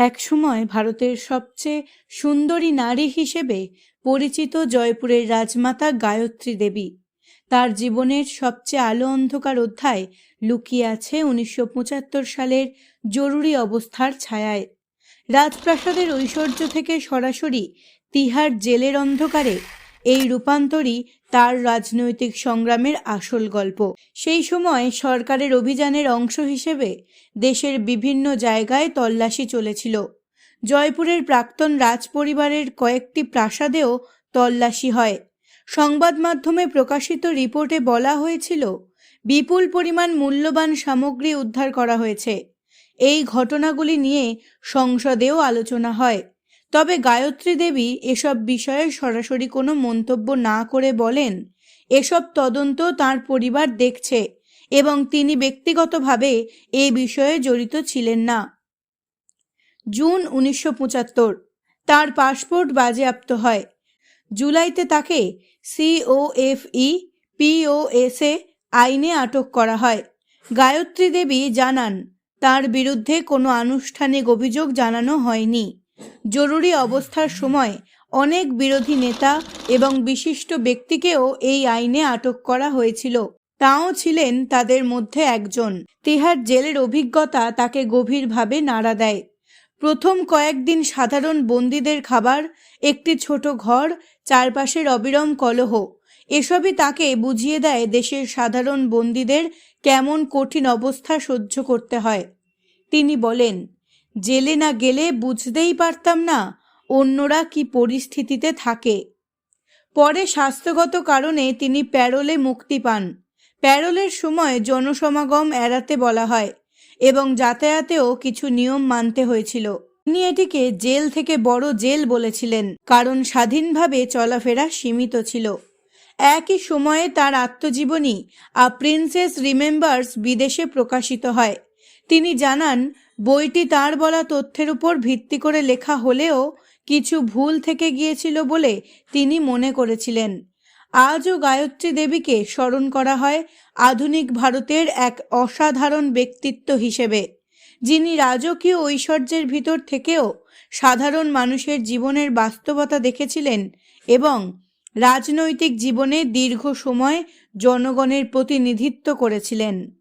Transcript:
একসময় ভারতের সবচেয়ে সুন্দরী নারী হিসেবে পরিচিত জয়পুরের রাজমাতা গায়ত্রী দেবী। তার জীবনের সবচেয়ে আলো অন্ধকার অধ্যায় লুকিয়ে আছে উনিশশো পঁচাত্তর সালের জরুরি অবস্থার ছায়ায়। রাজপ্রাসাদের ঐশ্বর্য থেকে সরাসরি তিহার জেলের অন্ধকারে এই রূপান্তরই তার রাজনৈতিক সংগ্রামের আসল গল্প। সেই সময় সরকারের অভিযানের অংশ হিসেবে দেশের বিভিন্ন জায়গায় তল্লাশি চলেছিল। জয়পুরের প্রাক্তন রাজ পরিবারের কয়েকটি প্রাসাদেও তল্লাশি হয়। সংবাদ মাধ্যমে প্রকাশিত রিপোর্টে বলা হয়েছিল, বিপুল পরিমাণ মূল্যবান সামগ্রী উদ্ধার করা হয়েছে। এই ঘটনাগুলি নিয়ে সংসদেও আলোচনা হয়। তবে গায়ত্রী দেবী এসব বিষয়ে সরাসরি কোনো মন্তব্য না করে বলেন, এসব তদন্ত তার পরিবার দেখছে এবং তিনি ব্যক্তিগতভাবে এ বিষয়ে জড়িত ছিলেন না। জুন উনিশশো পঁচাত্তর, তার পাসপোর্ট বাজেয়াপ্ত হয়। জুলাইতে তাকে সিওএফই পিওএসএ আইনে আটক করা হয়। গায়ত্রী দেবী জানান, তার বিরুদ্ধে কোনো আনুষ্ঠানিক অভিযোগ জানানো হয়নি। জরুরি অবস্থার সময় অনেক বিরোধী নেতা এবং বিশিষ্ট ব্যক্তিকেও এই আইনে আটক করা হয়েছিল। তাও ছিলেন তাদের মধ্যে একজন। তিহার জেলের অভিজ্ঞতা তাকে গভীরভাবে নাড়া দেয়। প্রথম কয়েকদিন সাধারণ বন্দীদের খাবার, একটি ছোট ঘর, চারপাশের অবিরম কলহ, এসবই তাকে বুঝিয়ে দেয় দেশের সাধারণ বন্দীদের কেমন কঠিন অবস্থা সহ্য করতে হয়। তিনি বলেন জেলে না গেলে বুঝতেই পারতাম না অন্যরা কি পরিস্থিতিতে থাকে। পরে স্বাস্থ্যগত কারণে তিনি প্যারোলে মুক্তি পান। প্যারোলের সময় জনসমাগম এড়াতে বলা হয় এবং যাতায়াতেও কিছু নিয়ম মানতে হয়েছিল। তিনি এটিকে জেল থেকে বড় জেল বলেছিলেন, কারণ স্বাধীনভাবে চলাফেরা সীমিত ছিল। একই সময়ে তার আত্মজীবনী, আ প্রিন্সেস রিমেম্বার্স বিদেশে প্রকাশিত হয়। তিনি জানান বইটি তার বলা তথ্যের উপর ভিত্তি করে লেখা হলেও কিছু ভুল থেকে গিয়েছিল বলে তিনি মনে করেছিলেন। আজও গায়ত্রী দেবীকে স্মরণ করা হয় আধুনিক ভারতের এক অসাধারণ ব্যক্তিত্ব হিসেবে, যিনি রাজকীয় ঐশ্বর্যের ভিতর থেকেও সাধারণ মানুষের জীবনের বাস্তবতা দেখেছিলেন এবং রাজনৈতিক জীবনে দীর্ঘ সময় জনগণের প্রতিনিধিত্ব করেছিলেন।